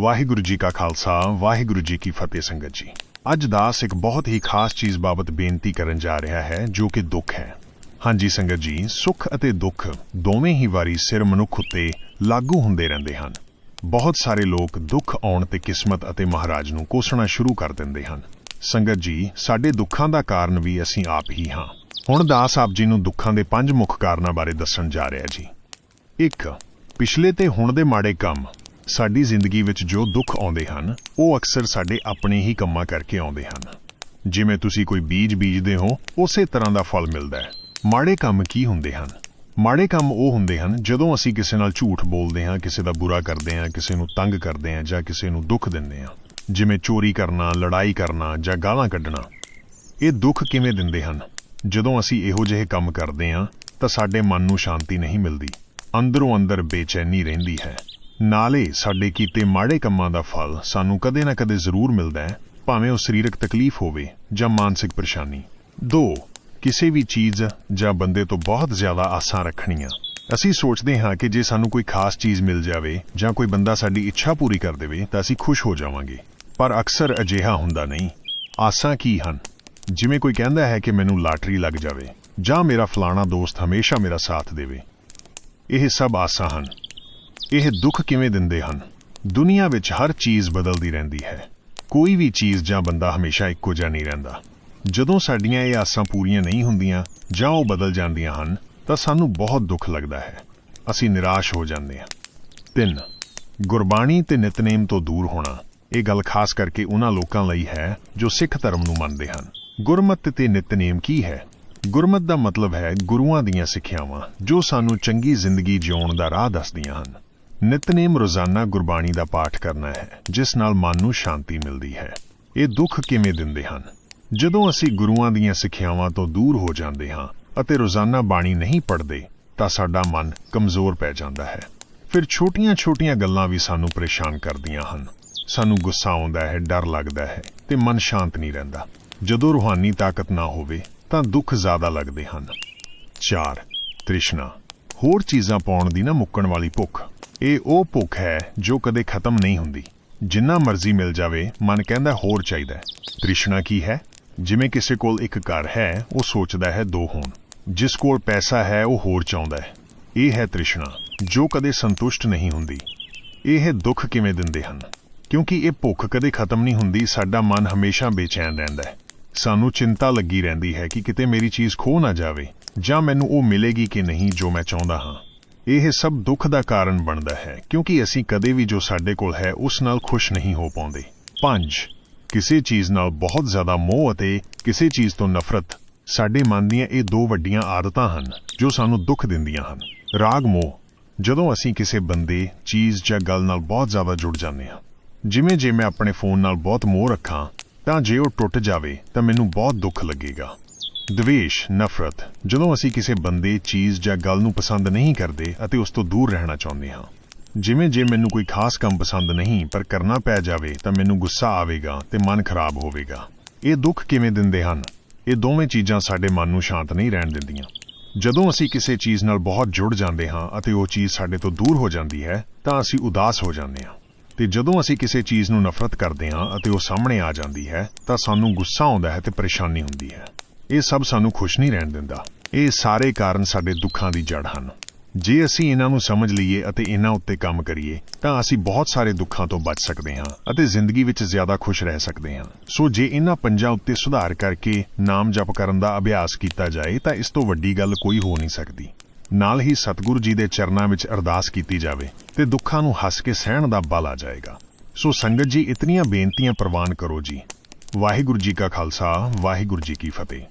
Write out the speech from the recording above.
ਵਾਹਿਗੁਰੂ ਜੀ ਕਾ ਖਾਲਸਾ, ਵਾਹਿਗੁਰੂ ਜੀ ਕੀ ਫਤਿਹ ਸੰਗਤ ਜੀ। ਅੱਜ ਦਾਸ ਇੱਕ ਬਹੁਤ ਹੀ ਖਾਸ ਚੀਜ਼ ਬਾਬਤ ਬੇਨਤੀ ਕਰਨ ਜਾ ਰਿਹਾ ਹੈ, ਜੋ ਕਿ ਦੁੱਖ ਹੈ। ਹਾਂਜੀ ਸੰਗਤ ਜੀ, ਸੁੱਖ ਅਤੇ ਦੁੱਖ ਦੋਵੇਂ ਹੀ ਵਾਰੀ ਸਿਰ ਮਨੁੱਖ ਉੱਤੇ ਲਾਗੂ ਹੁੰਦੇ ਰਹਿੰਦੇ ਹਨ। ਬਹੁਤ ਸਾਰੇ ਲੋਕ ਦੁੱਖ ਆਉਣ ਤੇ ਕਿਸਮਤ ਅਤੇ ਮਹਾਰਾਜ ਨੂੰ ਕੋਸਣਾ ਸ਼ੁਰੂ ਕਰ ਦਿੰਦੇ ਹਨ। ਸੰਗਤ ਜੀ, ਸਾਡੇ ਦੁੱਖਾਂ ਦਾ ਕਾਰਨ ਵੀ ਅਸੀਂ ਆਪ ਹੀ ਹਾਂ। ਹੁਣ ਦਾਸ ਆਪ ਜੀ ਨੂੰ ਦੁੱਖਾਂ ਦੇ ਪੰਜ ਮੁੱਖ ਕਾਰਨਾਂ ਬਾਰੇ ਦੱਸਣ ਜਾ ਰਿਹਾ ਜੀ। 1 ਪਿਛਲੇ ਤੇ ਹੁਣ ਦੇ ਮਾੜੇ ਕੰਮ। ਸਾਡੀ ਜ਼ਿੰਦਗੀ ਵਿੱਚ ਜੋ ਦੁੱਖ ਆਉਂਦੇ ਹਨ, ਉਹ ਅਕਸਰ ਸਾਡੇ ਆਪਣੇ ਹੀ ਕੰਮਾਂ ਕਰਕੇ ਆਉਂਦੇ ਹਨ। ਜਿਵੇਂ ਤੁਸੀਂ ਕੋਈ ਬੀਜ ਬੀਜਦੇ ਹੋ, ਉਸੇ ਤਰ੍ਹਾਂ ਦਾ ਫਲ ਮਿਲਦਾ ਹੈ। ਮਾੜੇ ਕੰਮ ਕੀ ਹੁੰਦੇ ਹਨ? ਮਾੜੇ ਕੰਮ ਉਹ ਹੁੰਦੇ ਹਨ, ਜਦੋਂ ਅਸੀਂ ਕਿਸੇ ਨਾਲ ਝੂਠ ਬੋਲਦੇ ਹਾਂ, ਕਿਸੇ ਦਾ ਬੁਰਾ ਕਰਦੇ ਹਾਂ, ਕਿਸੇ ਨੂੰ ਤੰਗ ਕਰਦੇ ਹਾਂ ਜਾਂ ਕਿਸੇ ਨੂੰ ਦੁੱਖ ਦਿੰਦੇ ਹਾਂ। ਜਿਵੇਂ ਚੋਰੀ ਕਰਨਾ, ਲੜਾਈ ਕਰਨਾ ਜਾਂ ਗਾਲਾਂ ਕੱਢਣਾ। ਇਹ ਦੁੱਖ ਕਿਵੇਂ ਦਿੰਦੇ ਹਨ? ਜਦੋਂ ਅਸੀਂ ਇਹੋ ਜਿਹੇ ਕੰਮ ਕਰਦੇ ਹਾਂ, ਤਾਂ ਸਾਡੇ ਮਨ ਨੂੰ ਸ਼ਾਂਤੀ ਨਹੀਂ ਮਿਲਦੀ। ਅੰਦਰੋਂ ਅੰਦਰ ਬੇਚੈਨੀ ਰਹਿੰਦੀ ਹੈ। ਨਾਲੇ ਸਾਡੇ ਕੀਤੇ ਮਾੜੇ ਕੰਮਾਂ ਦਾ ਫਲ ਸਾਨੂੰ ਕਦੇ ਨਾ ਕਦੇ ਜ਼ਰੂਰ ਮਿਲਦਾ ਹੈ, ਭਾਵੇਂ ਉਹ ਸਰੀਰਕ ਤਕਲੀਫ ਹੋਵੇ ਜਾਂ ਮਾਨਸਿਕ ਪਰੇਸ਼ਾਨੀ। 2 ਕਿਸੇ ਵੀ ਚੀਜ਼ ਜਾਂ ਬੰਦੇ ਤੋਂ ਬਹੁਤ ਜ਼ਿਆਦਾ ਆਸਾਂ ਰੱਖਣੀਆਂ। ਅਸੀਂ ਸੋਚਦੇ ਹਾਂ ਕਿ ਜੇ ਸਾਨੂੰ ਕੋਈ ਖਾਸ ਚੀਜ਼ ਮਿਲ ਜਾਵੇ ਜਾਂ ਕੋਈ ਬੰਦਾ ਸਾਡੀ ਇੱਛਾ ਪੂਰੀ ਕਰ ਦੇਵੇ ਤਾਂ ਅਸੀਂ ਖੁਸ਼ ਹੋ ਜਾਵਾਂਗੇ। ਪਰ ਅਕਸਰ ਅਜਿਹਾ ਹੁੰਦਾ ਨਹੀਂ। ਆਸਾਂ ਕੀ ਹਨ? ਜਿਵੇਂ ਕੋਈ ਕਹਿੰਦਾ ਹੈ ਕਿ ਮੈਨੂੰ ਲਾਟਰੀ ਲੱਗ ਜਾਵੇ ਜਾਂ ਮੇਰਾ ਫਲਾਣਾ ਦੋਸਤ ਹਮੇਸ਼ਾ ਮੇਰਾ ਸਾਥ ਦੇਵੇ। ਇਹ ਸਭ ਆਸਾਂ ਹਨ। ਇਹ ਦੁੱਖ ਕਿਵੇਂ ਦਿੰਦੇ ਹਨ? ਦੁਨੀਆ ਵਿੱਚ ਹਰ ਚੀਜ਼ ਬਦਲਦੀ ਰਹਿੰਦੀ ਹੈ। ਕੋਈ ਵੀ ਚੀਜ਼ ਜਾਂ ਬੰਦਾ ਹਮੇਸ਼ਾ ਇੱਕੋ ਜਿਹਾ ਨਹੀਂ ਰਹਿੰਦਾ। ਜਦੋਂ ਸਾਡੀਆਂ ਇਹ ਆਸਾਂ ਪੂਰੀਆਂ ਨਹੀਂ ਹੁੰਦੀਆਂ ਜਾਂ ਉਹ ਬਦਲ ਜਾਂਦੀਆਂ ਹਨ, ਤਾਂ ਸਾਨੂੰ ਬਹੁਤ ਦੁੱਖ ਲੱਗਦਾ ਹੈ। ਅਸੀਂ ਨਿਰਾਸ਼ ਹੋ ਜਾਂਦੇ ਹਾਂ। 3 ਗੁਰਬਾਣੀ ਤੇ ਨਿਤਨੇਮ ਤੋਂ ਦੂਰ ਹੋਣਾ। ਇਹ ਗੱਲ ਖਾਸ ਕਰਕੇ ਉਹਨਾਂ ਲੋਕਾਂ ਲਈ ਹੈ ਜੋ ਸਿੱਖ ਧਰਮ ਨੂੰ ਮੰਨਦੇ ਹਨ। ਗੁਰਮਤਿ ਤੇ ਨਿਤਨੇਮ ਕੀ ਹੈ? ਗੁਰਮਤਿ ਦਾ ਮਤਲਬ ਹੈ ਗੁਰੂਆਂ ਦੀਆਂ ਸਿੱਖਿਆਵਾਂ ਜੋ ਸਾਨੂੰ ਚੰਗੀ ਜ਼ਿੰਦਗੀ ਜਿਉਣ ਦਾ ਰਾਹ ਦੱਸਦੀਆਂ ਹਨ। ਨਿਤਨੇਮ ਰੋਜ਼ਾਨਾ ਗੁਰਬਾਣੀ ਦਾ ਪਾਠ ਕਰਨਾ ਹੈ, ਜਿਸ ਨਾਲ ਮਨ ਨੂੰ ਸ਼ਾਂਤੀ ਮਿਲਦੀ ਹੈ। ਇਹ ਦੁੱਖ ਕਿਵੇਂ ਦਿੰਦੇ ਹਨ? ਜਦੋਂ ਅਸੀਂ ਗੁਰੂਆਂ ਦੀਆਂ ਸਿੱਖਿਆਵਾਂ ਤੋਂ ਦੂਰ ਹੋ ਜਾਂਦੇ ਹਾਂ ਅਤੇ ਰੋਜ਼ਾਨਾ ਬਾਣੀ ਨਹੀਂ ਪੜ੍ਹਦੇ, ਤਾਂ ਸਾਡਾ ਮਨ ਕਮਜ਼ੋਰ ਪੈ ਜਾਂਦਾ ਹੈ। ਫਿਰ ਛੋਟੀਆਂ-ਛੋਟੀਆਂ ਗੱਲਾਂ ਵੀ ਸਾਨੂੰ ਪਰੇਸ਼ਾਨ ਕਰਦੀਆਂ ਹਨ। ਸਾਨੂੰ ਗੁੱਸਾ ਆਉਂਦਾ ਹੈ, ਡਰ ਲੱਗਦਾ ਹੈ ਤੇ ਮਨ ਸ਼ਾਂਤ ਨਹੀਂ ਰਹਿੰਦਾ। ਜਦੋਂ ਰੂਹਾਨੀ ਤਾਕਤ ਨਾ ਹੋਵੇ, ਤਾਂ ਦੁੱਖ ਜ਼ਿਆਦਾ ਲੱਗਦੇ ਹਨ। 4 ਤ੍ਰਿਸ਼ਨਾ। ਹੋਰ ਚੀਜ਼ਾਂ ਪਾਉਣ ਦੀ ਨਾ ਮੁੱਕਣ ਵਾਲੀ ਭੁੱਖ। ਇਹ ਉਹ ਭੁੱਖ ਹੈ ਜੋ ਕਦੇ ਖਤਮ ਨਹੀਂ ਹੁੰਦੀ। ਜਿੰਨਾ ਮਰਜ਼ੀ ਮਿਲ ਜਾਵੇ, ਮਨ ਕਹਿੰਦਾ ਹੋਰ ਚਾਹੀਦਾ ਹੈ। ਤ੍ਰਿਸ਼ਨਾ ਕੀ ਹੈ? ਜਿਵੇਂ ਕਿਸੇ ਕੋਲ ਇੱਕ ਘਰ ਹੈ, ਉਹ ਸੋਚਦਾ ਹੈ ਦੋ ਹੋਣ। ਜਿਸ ਕੋਲ ਪੈਸਾ ਹੈ, ਉਹ ਹੋਰ ਚਾਹੁੰਦਾ ਹੈ। ਇਹ ਹੈ ਤ੍ਰਿਸ਼ਨਾ, ਜੋ ਕਦੇ ਸੰਤੁਸ਼ਟ ਨਹੀਂ ਹੁੰਦੀ। ਇਹ ਦੁੱਖ ਕਿਵੇਂ ਦਿੰਦੇ ਹਨ? ਕਿਉਂਕਿ ਇਹ ਭੁੱਖ ਕਦੇ ਖਤਮ ਨਹੀਂ ਹੁੰਦੀ, ਸਾਡਾ ਮਨ ਹਮੇਸ਼ਾ ਬੇਚੈਨ ਰਹਿੰਦਾ ਹੈ। ਸਾਨੂੰ ਚਿੰਤਾ ਲੱਗੀ ਰਹਿੰਦੀ ਹੈ ਕਿ ਕਿਤੇ ਮੇਰੀ ਚੀਜ਼ ਖੋ ਨਾ ਜਾਵੇ, ਜਾਂ ਮੈਨੂੰ ਉਹ ਮਿਲੇਗੀ ਕਿ ਨਹੀਂ ਜੋ ਮੈਂ ਚਾਹੁੰਦਾ ਹਾਂ। ਇਹ ਸਭ ਦੁੱਖ ਦਾ ਕਾਰਨ ਬਣਦਾ ਹੈ, ਕਿਉਂਕਿ ਅਸੀਂ ਕਦੇ ਵੀ ਜੋ ਸਾਡੇ ਕੋਲ ਹੈ, ਉਸ ਨਾਲ ਖੁਸ਼ ਨਹੀਂ ਹੋ ਪਾਉਂਦੇ। 5 ਕਿਸੇ ਚੀਜ਼ ਨਾਲ ਬਹੁਤ ਜ਼ਿਆਦਾ ਮੋਹ ਅਤੇ ਕਿਸੇ ਚੀਜ਼ ਤੋਂ ਨਫ਼ਰਤ। ਸਾਡੇ ਮਨ ਦੀਆਂ ਇਹ ਦੋ ਵੱਡੀਆਂ ਆਦਤਾਂ ਹਨ, ਜੋ ਸਾਨੂੰ ਦੁੱਖ ਦਿੰਦੀਆਂ ਹਨ। ਰਾਗ ਮੋਹ, ਜਦੋਂ ਅਸੀਂ ਕਿਸੇ ਬੰਦੇ, ਚੀਜ਼ ਜਾਂ ਗੱਲ ਨਾਲ ਬਹੁਤ ਜ਼ਿਆਦਾ ਜੁੜ ਜਾਂਦੇ ਹਾਂ। ਜਿਵੇਂ ਜੇ ਮੈਂ ਆਪਣੇ ਫੋਨ ਨਾਲ ਬਹੁਤ ਮੋਹ ਰੱਖਾਂ, ਤਾਂ ਜੇ ਉਹ ਟੁੱਟ ਜਾਵੇ, ਤਾਂ ਮੈਨੂੰ ਬਹੁਤ ਦੁੱਖ ਲੱਗੇਗਾ। ਦਵੇਸ਼, ਨਫ਼ਰਤ। ਜਦੋਂ ਅਸੀਂ ਕਿਸੇ ਬੰਦੇ, ਚੀਜ਼ ਜਾਂ ਗੱਲ ਨੂੰ ਪਸੰਦ ਨਹੀਂ ਕਰਦੇ ਅਤੇ ਉਸ ਤੋਂ ਦੂਰ ਰਹਿਣਾ ਚਾਹੁੰਦੇ ਹਾਂ। ਜਿਵੇਂ ਜੇ ਮੈਨੂੰ ਕੋਈ ਖਾਸ ਕੰਮ ਪਸੰਦ ਨਹੀਂ, ਪਰ ਕਰਨਾ ਪੈ ਜਾਵੇ, ਤਾਂ ਮੈਨੂੰ ਗੁੱਸਾ ਆਵੇਗਾ ਤੇ ਮਨ ਖਰਾਬ ਹੋਵੇਗਾ। ਇਹ ਦੁੱਖ ਕਿਵੇਂ ਦਿੰਦੇ ਹਨ? ਇਹ ਦੋਵੇਂ ਚੀਜ਼ਾਂ ਸਾਡੇ ਮਨ ਨੂੰ ਸ਼ਾਂਤ ਨਹੀਂ ਰਹਿਣ ਦਿੰਦੀਆਂ। ਜਦੋਂ ਅਸੀਂ ਕਿਸੇ ਚੀਜ਼ ਨਾਲ ਬਹੁਤ ਜੁੜ ਜਾਂਦੇ ਹਾਂ ਅਤੇ ਉਹ ਚੀਜ਼ ਸਾਡੇ ਤੋਂ ਦੂਰ ਹੋ ਜਾਂਦੀ ਹੈ, ਤਾਂ ਅਸੀਂ ਉਦਾਸ ਹੋ ਜਾਂਦੇ ਹਾਂ। ਤੇ ਜਦੋਂ ਅਸੀਂ ਕਿਸੇ ਚੀਜ਼ ਨੂੰ ਨਫ਼ਰਤ ਕਰਦੇ ਹਾਂ ਅਤੇ ਉਹ ਸਾਹਮਣੇ ਆ ਜਾਂਦੀ ਹੈ, ਤਾਂ ਸਾਨੂੰ ਗੁੱਸਾ ਆਉਂਦਾ ਹੈ ਤੇ ਪਰੇਸ਼ਾਨੀ ਹੁੰਦੀ ਹੈ। ਇਹ ਸਭ ਸਾਨੂੰ ਖੁਸ਼ ਨਹੀਂ ਰਹਿਣ ਦਿੰਦਾ। ਇਹ ਸਾਰੇ ਕਾਰਨ ਸਾਡੇ ਦੁੱਖਾਂ ਦੀ ਜੜ ਹਨ। ਜੇ ਅਸੀਂ ਇਹਨਾਂ ਨੂੰ ਸਮਝ ਲਈਏ ਅਤੇ ਇਹਨਾਂ ਉੱਤੇ ਕੰਮ ਕਰੀਏ, ਤਾਂ ਅਸੀਂ ਬਹੁਤ ਸਾਰੇ ਦੁੱਖਾਂ ਤੋਂ ਬਚ ਸਕਦੇ ਹਾਂ ਅਤੇ ਜ਼ਿੰਦਗੀ ਵਿੱਚ ਜ਼ਿਆਦਾ ਖੁਸ਼ ਰਹਿ ਸਕਦੇ ਹਾਂ। ਸੋ ਜੇ ਇਹਨਾਂ ਪੰਜਾਂ ਉੱਤੇ ਸੁਧਾਰ ਕਰਕੇ ਨਾਮ ਜਪ ਕਰਨ ਦਾ ਅਭਿਆਸ ਕੀਤਾ ਜਾਏ, ਤਾਂ ਇਸ ਤੋਂ ਵੱਡੀ ਗੱਲ ਕੋਈ ਹੋ ਨਹੀਂ ਸਕਦੀ। ਨਾਲ ਹੀ ਸਤਿਗੁਰੂ ਜੀ ਦੇ ਚਰਨਾਂ ਵਿੱਚ ਅਰਦਾਸ ਕੀਤੀ ਜਾਵੇ ਤੇ ਦੁੱਖਾਂ ਨੂੰ ਹੱਸ ਕੇ ਸਹਿਣ ਦਾ ਬਲ ਆ ਜਾਏਗਾ। ਸੋ ਸੰਗਤ ਜੀ, ਇਤਨੀਆਂ ਬੇਨਤੀਆਂ ਪ੍ਰਵਾਨ ਕਰੋ ਜੀ। ਵਾਹਿਗੁਰੂ ਜੀ ਕਾ ਖਾਲਸਾ, ਵਾਹਿਗੁਰੂ ਜੀ ਕੀ ਫਤਿਹ।